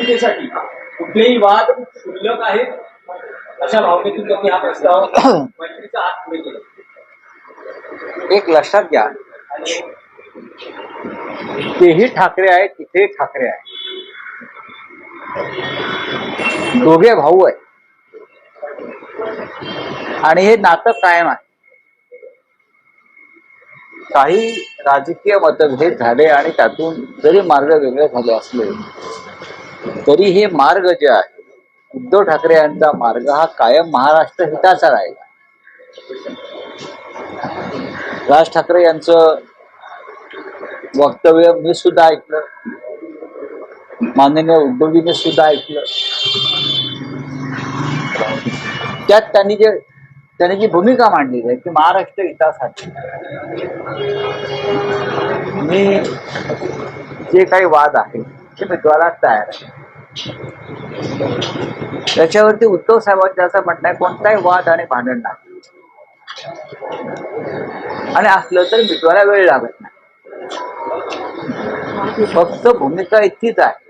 अस्मितेसाठी कुठलेही वाद क्षुल्लक आहेत? अशा भावनेतून त्यांनी हा प्रस्ताव मैत्रीचा हात पुढे केला. एक लक्षात घ्या. तेही ठाकरे आहेत तिथे ठाकरे आहे दोघे भाऊ आहे आणि हे नातं कायम आहे. काही राजकीय मतभेद झाले आणि त्यातून जरी मार्ग वेगळे झाले असले तरी हे मार्ग जे आहे उद्धव ठाकरे यांचा मार्ग हा कायम महाराष्ट्र हिताचा राहील. राज ठाकरे यांचं वक्तव्य मी सुद्धा ऐकलं. माननीय उद्धवजीने सुद्धा ऐकलं. त्यात त्यांनी जे त्यांनी जी भूमिका मांडली आहे की महाराष्ट्र हितासाठी. मी जे काही वाद आहे ते मिटवायला तयार आहे. त्याच्यावरती उद्धव साहेबांचं असं म्हणणं कोणताही वाद आणि भांडण नाही. आणि असलं तर मिटवायला वेळ लागत नाही. फक्त भूमिका इतकीच आहे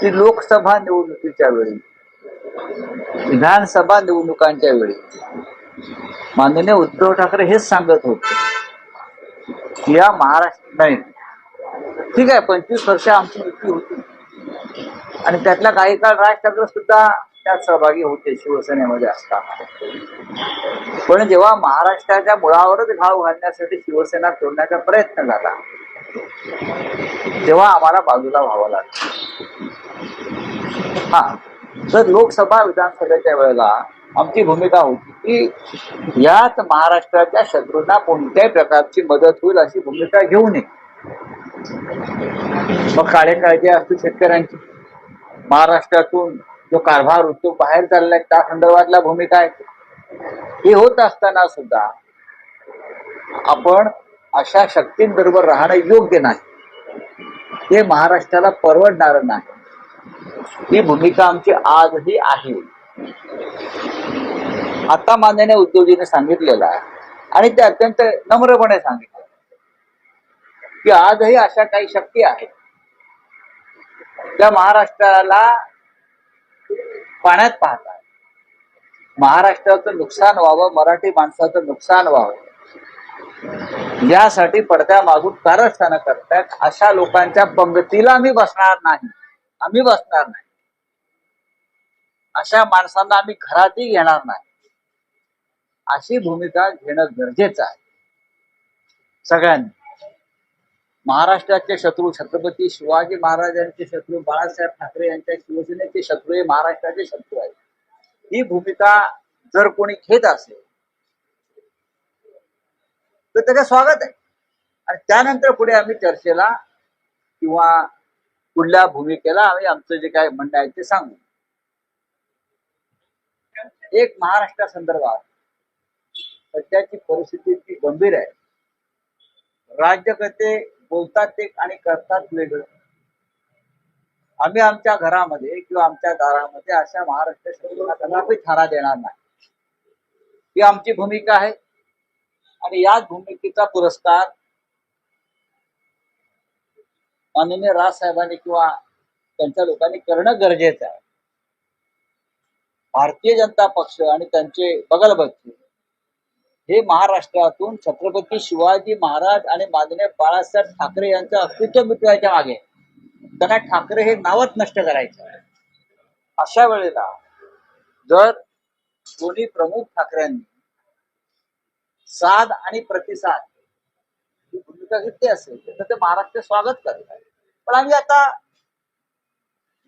की लोकसभा निवडणुकीच्या वेळी विधानसभा निवडणुकांच्या वेळी माननीय उद्धव ठाकरे हेच सांगत होते की या महाराष्ट्र नाही ठीक आहे पंचवीस वर्ष आमची युती होती. आणि त्यातला काही काळ राज ठाकरे सुद्धा त्यात सहभागी होते शिवसेनेमध्ये असताना. पण जेव्हा महाराष्ट्राच्या मुळावरच घाव घालण्यासाठी शिवसेना तोडण्याचा प्रयत्न झाला तेव्हा आम्हाला बाजूला व्हावं लागलं. हा तर लोकसभा विधानसभेच्या वेळेला आमची भूमिका होती की यात महाराष्ट्राच्या शत्रूंना कोणत्याही प्रकारची मदत होईल अशी भूमिका घेऊ नये. मग काळे काळजी असतो शेतकऱ्यांची. महाराष्ट्रातून जो कारभार उद्योग बाहेर चाललाय त्या संदर्भातल्या भूमिका आहेत हे होत असताना सुद्धा आपण अशा शक्तींबरोबर राहणं योग्य नाही. हे महाराष्ट्राला परवडणार नाही. ही भूमिका आमची आजही आहे. आता मान्याने उद्योजीने सांगितलेलं आहे. आणि ते अत्यंत नम्रपणे सांगितलं की आजही अशा काही शक्ती आहेत. त्या महाराष्ट्राला पाण्यात पाहतात. महाराष्ट्राचं नुकसान व्हावं मराठी माणसाचं नुकसान व्हावं यासाठी पडद्या मागून कारस्थानं करतात. अशा लोकांच्या पंगतीला आम्ही बसणार नाही. आम्ही बसणार नाही. अशा माणसांना आम्ही घरातही घेणार नाही. अशी भूमिका घेणं गरजेचं आहे. सगळ्यांनी. महाराष्ट्राचे शत्रू छत्रपती शिवाजी महाराजांचे शत्रू बाळासाहेब ठाकरे यांच्या शिवसेनेचे शत्रू हे महाराष्ट्राचे शत्रू आहेत. ही भूमिका जर कोणी घेत असेल तर त्याचं स्वागत आहे. आणि त्यानंतर पुढे आम्ही चर्चेला किंवा पुढल्या भूमिकेला आम्ही आमचं जे काय म्हणणं आहे ते सांगू. एक महाराष्ट्रा संदर्भात सध्याची परिस्थिती इतकी गंभीर आहे. राज्यकर्ते बोलतात एक आणि करतात वेगळं. आम्ही आमच्या घरामध्ये किंवा आमच्या दारामध्ये अशा महाराष्ट्र शत्रूंना कदापि थारा देणार नाही. ही आमची भूमिका आहे आणि याच भूमिकेचा पुरस्कार माननीय राजसाहेबांनी किंवा त्यांच्या लोकांनी करणं गरजेचं आहे. भारतीय जनता पक्ष आणि त्यांचे बगलबच्चे हे महाराष्ट्रातून छत्रपती शिवाजी महाराज आणि माननीय बाळासाहेब ठाकरे यांचं अस्तित्व मिटवायच्या मागे. त्यांना ठाकरे हे नावच नष्ट करायचं. अशा वेळेला जर दोन्ही प्रमुख ठाकरेंनी साध आणि प्रतिसाद ही भूमिका घेतली असेल तर ते महाराष्ट्र स्वागत करत आहे पण आम्ही आता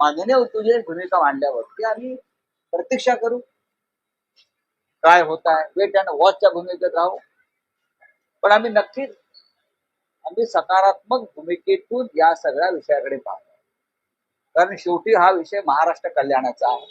माननीय उद्योजक भूमिका मांडल्यावरती आम्ही प्रतीक्षा करू. काय होत आहे वेट अँड वॉचच्या भूमिकेत राहू. पण आम्ही नक्कीच आम्ही सकारात्मक भूमिकेतून या सगळ्या विषयाकडे पाहतो कारण शेवटी हा विषय महाराष्ट्र कल्याणाचा आहे.